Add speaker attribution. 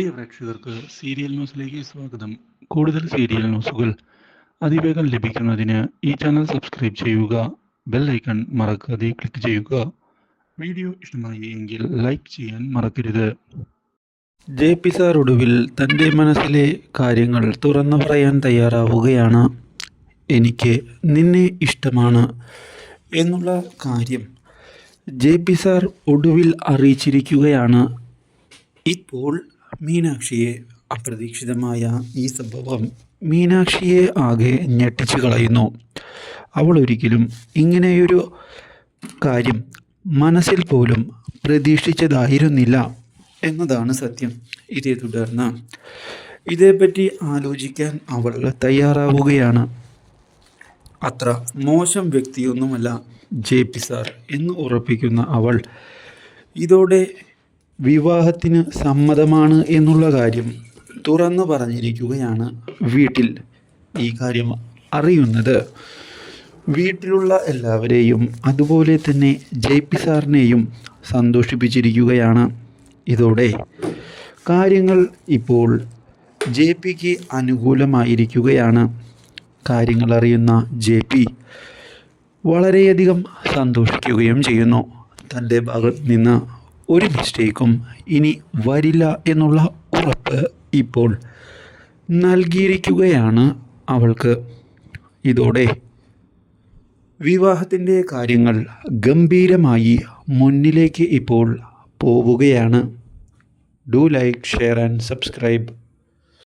Speaker 1: പ്രിയ പ്രേക്ഷകർക്ക് സീരിയൽ ന്യൂസിലേക്ക് സ്വാഗതം. കൂടുതൽ സീരിയൽ ന്യൂസുകൾ അതിവേഗം ലഭിക്കുന്നതിന് ഈ ചാനൽ സബ്സ്ക്രൈബ് ചെയ്യുക ബെൽ ഐക്കൺ മറക്കാതെ ക്ലിക്ക് ചെയ്യുക. വീഡിയോ ഇഷ്ടമായി എങ്കിൽ ലൈക്ക് ചെയ്യാൻ മറക്കരുത്. ജെ പി സാർ ഒടുവിൽ തന്റെ മനസ്സിലെ കാര്യങ്ങൾ തുറന്നു പറയാൻ തയ്യാറാവുകയാണ്. എനിക്ക് നിന്നെ ഇഷ്ടമാണ് എന്നുള്ള കാര്യം ജെ പി സാർ ഒടുവിൽ അറിയിച്ചിരിക്കുകയാണ്. ഇപ്പോൾ മീനാക്ഷിയെ അപ്രതീക്ഷിതമായ ഈ സംഭവം മീനാക്ഷിയെ ആകെ ഞെട്ടിച്ചു കളയുന്നു. അവൾ ഒരിക്കലും ഇങ്ങനെയൊരു കാര്യം മനസ്സിൽ പോലും പ്രതീക്ഷിച്ചതായിരുന്നില്ല എന്നതാണ് സത്യം. ഇതേ തുടർന്ന് ഇതേപ്പറ്റി ആലോചിക്കാൻ അവൾ തയ്യാറാവുകയാണ്. അത്ര മോശം വ്യക്തിയൊന്നുമല്ല ജെ പി സാർ എന്ന് ഉറപ്പിക്കുന്ന അവൾ. ഇതോടെ വിവാഹത്തിന് സമ്മതമാണ് എന്നുള്ള കാര്യം തുറന്നു പറഞ്ഞിരിക്കുകയാണ് വീട്ടിൽ ഈ കാര്യം അറിയുന്നത്. വീട്ടിലുള്ള എല്ലാവരെയും അതുപോലെ തന്നെ ജെ പി സാറിനെയും സന്തോഷിപ്പിച്ചിരിക്കുകയാണ്. ഇതോടെ കാര്യങ്ങൾ ഇപ്പോൾ ജെ പിക്ക് അനുകൂലമായിരിക്കുകയാണ്. കാര്യങ്ങൾ അറിയുന്ന ജെ പി വളരെയധികം സന്തോഷിക്കുകയും ചെയ്യുന്നു. തന്റെ ഭാഗത്ത് നിന്ന് ഒരു മിസ്റ്റേക്കും ഇനി വരില്ല എന്നുള്ള ഉറപ്പ് ഇപ്പോൾ നൽകിയിരിക്കുകയാണ് അവൾക്ക്. ഇതോടെ വിവാഹത്തിന്റെ കാര്യങ്ങൾ ഗംഭീരമായി മുന്നിലേക്ക് ഇപ്പോൾ പോവുകയാണ്. Do like share and subscribe.